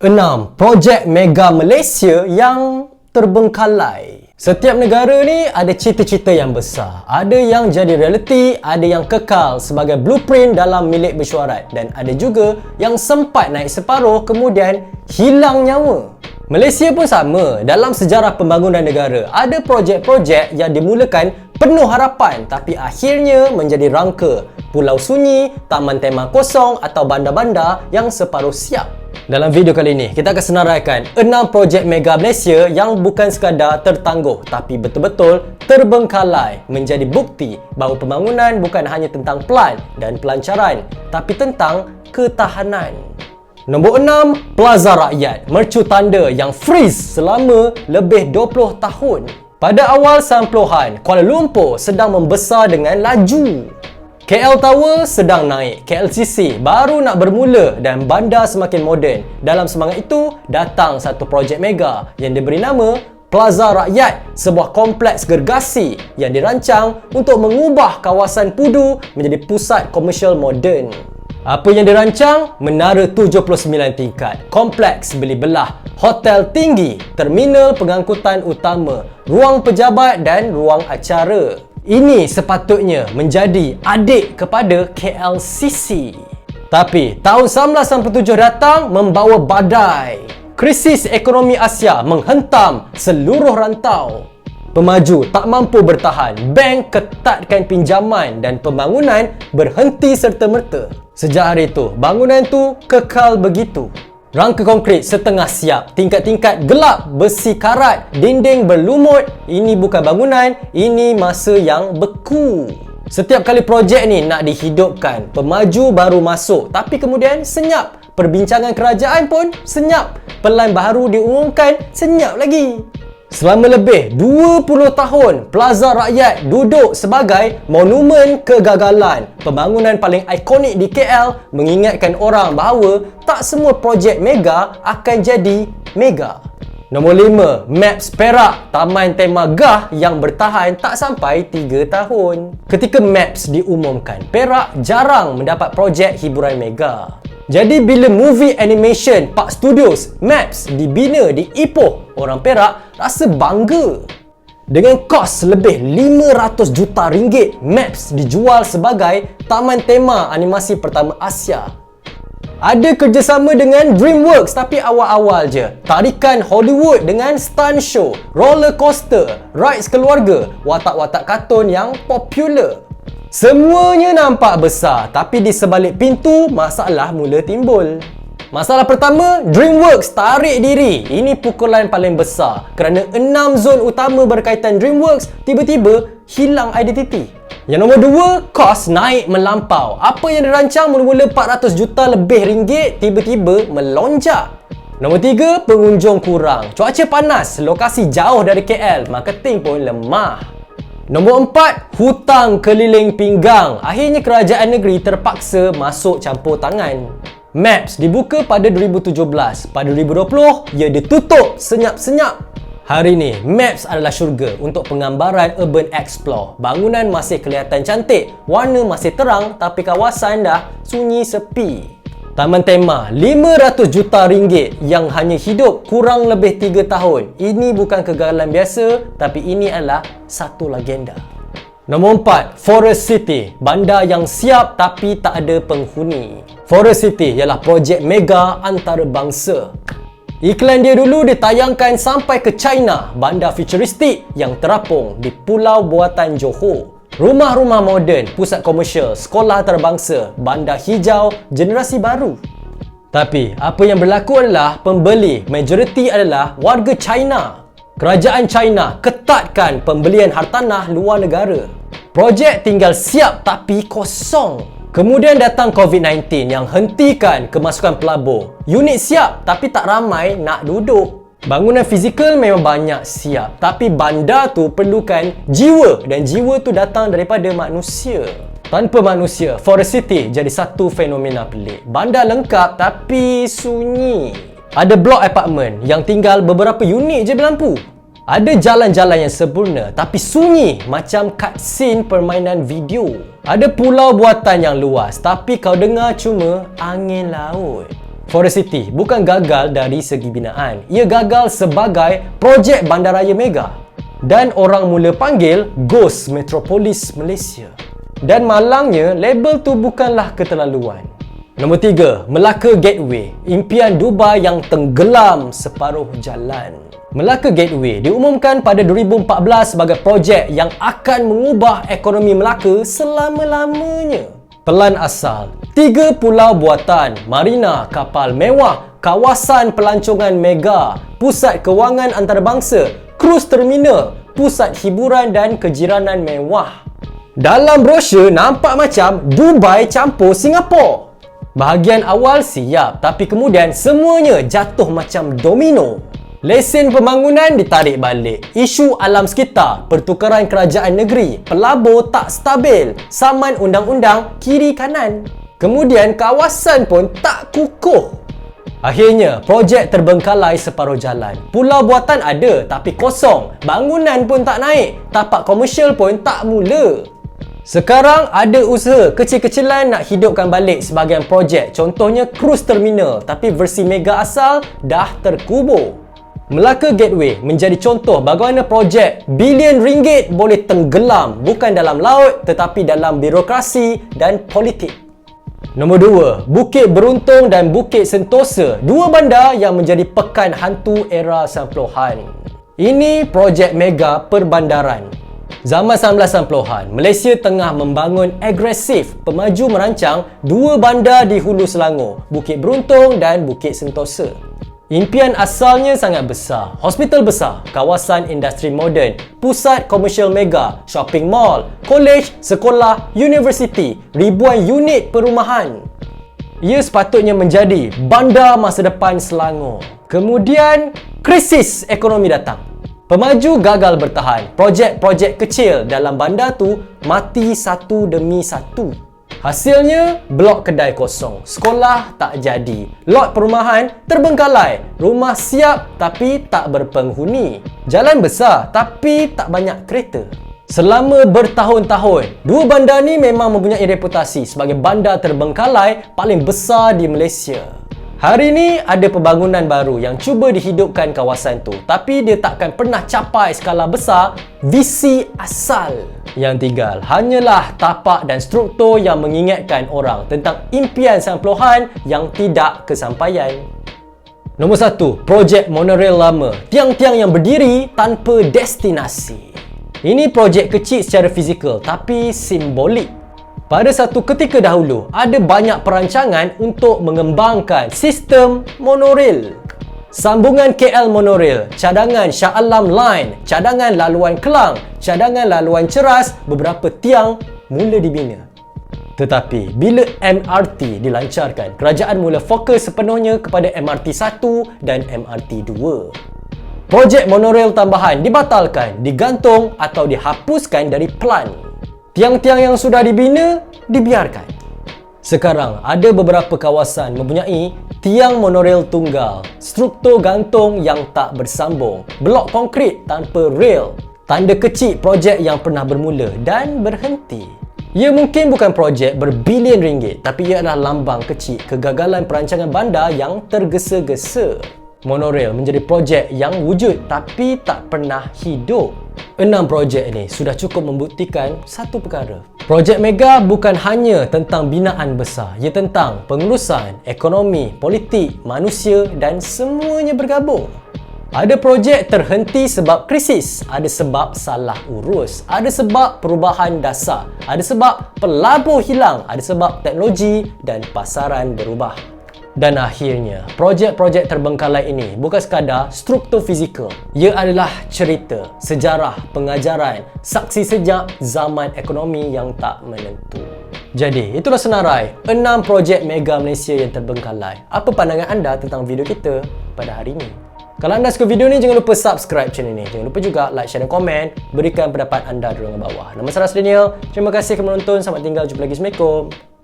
6. Projek Mega Malaysia yang terbengkalai. Setiap negara ni ada cita-cita yang besar. Ada yang jadi realiti, ada yang kekal sebagai blueprint dalam milik bersyuarat dan ada juga yang sempat naik separuh kemudian hilang nyawa. Malaysia pun sama. Dalam sejarah pembangunan negara, ada projek-projek yang dimulakan penuh harapan tapi akhirnya menjadi rangka. Pulau sunyi, taman tema kosong atau bandar-bandar yang separuh siap. Dalam video kali ini, kita akan senaraikan 6 projek mega Malaysia yang bukan sekadar tertangguh tapi betul-betul terbengkalai menjadi bukti bahawa pembangunan bukan hanya tentang plan dan pelancaran tapi tentang ketahanan. Nombor 6, Plaza Rakyat, mercu tanda yang freeze selama lebih 20 tahun. Pada awal 90-an, Kuala Lumpur sedang membesar dengan laju. KL Tower sedang naik, KLCC baru nak bermula dan bandar semakin moden. Dalam semangat itu, datang satu projek mega yang diberi nama Plaza Rakyat, sebuah kompleks gergasi yang dirancang untuk mengubah kawasan Pudu menjadi pusat komersial moden. Apa yang dirancang? Menara 79 tingkat, kompleks beli belah, hotel tinggi, terminal pengangkutan utama, ruang pejabat dan ruang acara. Ini sepatutnya menjadi adik kepada KLCC. Tapi tahun 1997 datang membawa badai. Krisis ekonomi Asia menghentam seluruh rantau. Pemaju tak mampu bertahan, bank ketatkan pinjaman dan pembangunan berhenti serta-merta. Sejak hari itu, bangunan itu kekal begitu. Rangka konkret setengah siap, tingkat-tingkat gelap, besi karat, dinding berlumut. Ini bukan bangunan, ini masa yang beku. Setiap kali projek ni nak dihidupkan, pemaju baru masuk tapi kemudian senyap. Perbincangan kerajaan pun senyap. Pelan baru diumumkan, senyap lagi. Selama lebih 20 tahun, Plaza Rakyat duduk sebagai monumen kegagalan. Pembangunan paling ikonik di KL mengingatkan orang bahawa tak semua projek mega akan jadi mega. Nombor 5, Maps Perak, taman tema gah yang bertahan tak sampai 3 tahun. Ketika Maps diumumkan, Perak jarang mendapat projek hiburan mega. Jadi bila movie animation Park Studios Maps dibina di Ipoh, orang Perak rasa bangga. Dengan kos lebih 500 juta ringgit, Maps dijual sebagai taman tema animasi pertama Asia. Ada kerjasama dengan DreamWorks tapi awal-awal je. Tarikan Hollywood dengan stunt show, roller coaster, rides keluarga, watak-watak kartun yang popular. Semuanya nampak besar tapi di sebalik pintu masalah mula timbul. Masalah pertama, DreamWorks tarik diri. Ini pukulan paling besar kerana enam zon utama berkaitan DreamWorks tiba-tiba hilang identiti. Yang nombor dua, kos naik melampau. Apa yang dirancang mula-mula 400 juta lebih ringgit tiba-tiba melonjak. Nombor tiga, pengunjung kurang. Cuaca panas, lokasi jauh dari KL, marketing pun lemah. Nombor empat, hutang keliling pinggang. Akhirnya kerajaan negeri terpaksa masuk campur tangan. Maps dibuka pada 2017. Pada 2020, ia ditutup senyap-senyap. Hari ini, Maps adalah syurga untuk penggambaran urban explore. Bangunan masih kelihatan cantik, warna masih terang tapi kawasan dah sunyi sepi. Taman Tema 500 juta ringgit yang hanya hidup kurang lebih 3 tahun. Ini bukan kegagalan biasa tapi ini adalah satu legenda. Nombor 4, Forest City, bandar yang siap tapi tak ada penghuni. Forest City ialah projek mega antarabangsa. Iklan dia dulu ditayangkan sampai ke China, bandar futuristik yang terapung di Pulau Buatan Johor. Rumah-rumah moden, pusat komersial, sekolah antarabangsa, bandar hijau, generasi baru. Tapi, apa yang berlaku adalah pembeli majoriti adalah warga China. Kerajaan China ketatkan pembelian hartanah luar negara. Projek tinggal siap tapi kosong. Kemudian datang COVID-19 yang hentikan kemasukan pelabur. Unit siap tapi tak ramai nak duduk. Bangunan fizikal memang banyak siap Tapi bandar tu perlukan jiwa Dan jiwa tu datang daripada manusia Tanpa manusia, Forest City jadi satu fenomena pelik Bandar lengkap tapi sunyi Ada blok apartment yang tinggal beberapa unit je berlampu ada jalan-jalan yang sempurna tapi sunyi macam cutscene permainan video. Ada pulau buatan yang luas tapi kau dengar cuma angin laut. Forest City bukan gagal dari segi binaan. Ia gagal sebagai projek bandaraya mega. Dan orang mula panggil Ghost Metropolis Malaysia. Dan malangnya, label tu bukanlah keterlaluan. Nombor tiga, Melaka Gateway. Impian Dubai yang tenggelam separuh jalan. Melaka Gateway diumumkan pada 2014 sebagai projek yang akan mengubah ekonomi Melaka selama-lamanya. Pelan asal Tiga pulau buatan, marina, kapal mewah, kawasan pelancongan mega, pusat kewangan antarabangsa, cruise terminal, pusat hiburan dan kejiranan mewah. Dalam brosur nampak macam Dubai campur Singapura. Bahagian awal siap tapi kemudian semuanya jatuh macam domino. Lesen pembangunan ditarik balik. Isu alam sekitar, pertukaran kerajaan negeri, pelabur tak stabil, saman undang-undang kiri kanan. Kemudian kawasan pun tak kukuh. Akhirnya, projek terbengkalai separuh jalan. Pulau buatan ada tapi kosong. Bangunan pun tak naik. Tapak komersial pun tak mula. Sekarang ada usaha kecil-kecilan nak hidupkan balik sebahagian projek. Contohnya cruise terminal tapi versi mega asal dah terkubur. Melaka Gateway menjadi contoh bagaimana projek bilion ringgit boleh tenggelam bukan dalam laut tetapi dalam birokrasi dan politik. Nombor dua, Bukit Beruntung dan Bukit Sentosa, dua bandar yang menjadi pekan hantu era 90-an. Ini projek mega perbandaran. Zaman 1990-an, Malaysia tengah membangun agresif pemaju merancang dua bandar di Hulu Selangor, Bukit Beruntung dan Bukit Sentosa. Impian asalnya sangat besar. Hospital besar, kawasan industri moden, pusat komersial mega, shopping mall, kolej, sekolah, universiti, ribuan unit perumahan. Ia sepatutnya menjadi bandar masa depan Selangor. Kemudian, krisis ekonomi datang. Pemaju gagal bertahan. Projek-projek kecil dalam bandar tu mati satu demi satu. Hasilnya, blok kedai kosong, sekolah tak jadi, lot perumahan terbengkalai, rumah siap tapi tak berpenghuni, jalan besar tapi tak banyak kereta. Selama bertahun-tahun, dua bandar ni memang mempunyai reputasi sebagai bandar terbengkalai paling besar di Malaysia. Hari ini ada pembangunan baru yang cuba dihidupkan kawasan tu tapi dia takkan pernah capai skala besar. Visi asal yang tinggal hanyalah tapak dan struktur yang mengingatkan orang tentang impian 90-an yang tidak kesampaian. Nombor satu, projek monorail lama. Tiang-tiang yang berdiri tanpa destinasi. Ini projek kecil secara fizikal tapi simbolik. Pada satu ketika dahulu, ada banyak perancangan untuk mengembangkan sistem monorail. Sambungan KL Monorail, cadangan Shah Alam Line, cadangan laluan Kelang, cadangan laluan Ceras, beberapa tiang mula dibina. Tetapi bila MRT dilancarkan, kerajaan mula fokus sepenuhnya kepada MRT 1 dan MRT 2. Projek monorail tambahan dibatalkan, digantung atau dihapuskan dari plan. Tiang-tiang yang sudah dibina dibiarkan. Sekarang ada beberapa kawasan mempunyai tiang monorail tunggal, struktur gantung yang tak bersambung, blok konkrit tanpa rail, tanda kecil projek yang pernah bermula dan berhenti. Ia mungkin bukan projek berbilion ringgit tapi ia adalah lambang kecil kegagalan perancangan bandar yang tergesa-gesa. Monorail menjadi projek yang wujud tapi tak pernah hidup. Enam projek ini sudah cukup membuktikan satu perkara. Projek Mega bukan hanya tentang binaan besar, ia tentang pengurusan, ekonomi, politik, manusia dan semuanya bergabung. Ada projek terhenti sebab krisis, ada sebab salah urus, ada sebab perubahan dasar, ada sebab pelabur hilang, ada sebab teknologi dan pasaran berubah. Dan akhirnya, projek-projek terbengkalai ini bukan sekadar struktur fizikal. Ia adalah cerita, sejarah, pengajaran, saksi sejak zaman ekonomi yang tak menentu. Jadi, itulah senarai 6 projek mega Malaysia yang terbengkalai. Apa pandangan anda tentang video kita pada hari ini? Kalau anda suka video ni, jangan lupa subscribe channel ni. Jangan lupa juga like, share dan komen. Berikan pendapat anda di ruangan bawah. Nama saya Daniel. Terima kasih kerana menonton. Selamat tinggal. Jumpa lagi. Assalamualaikum.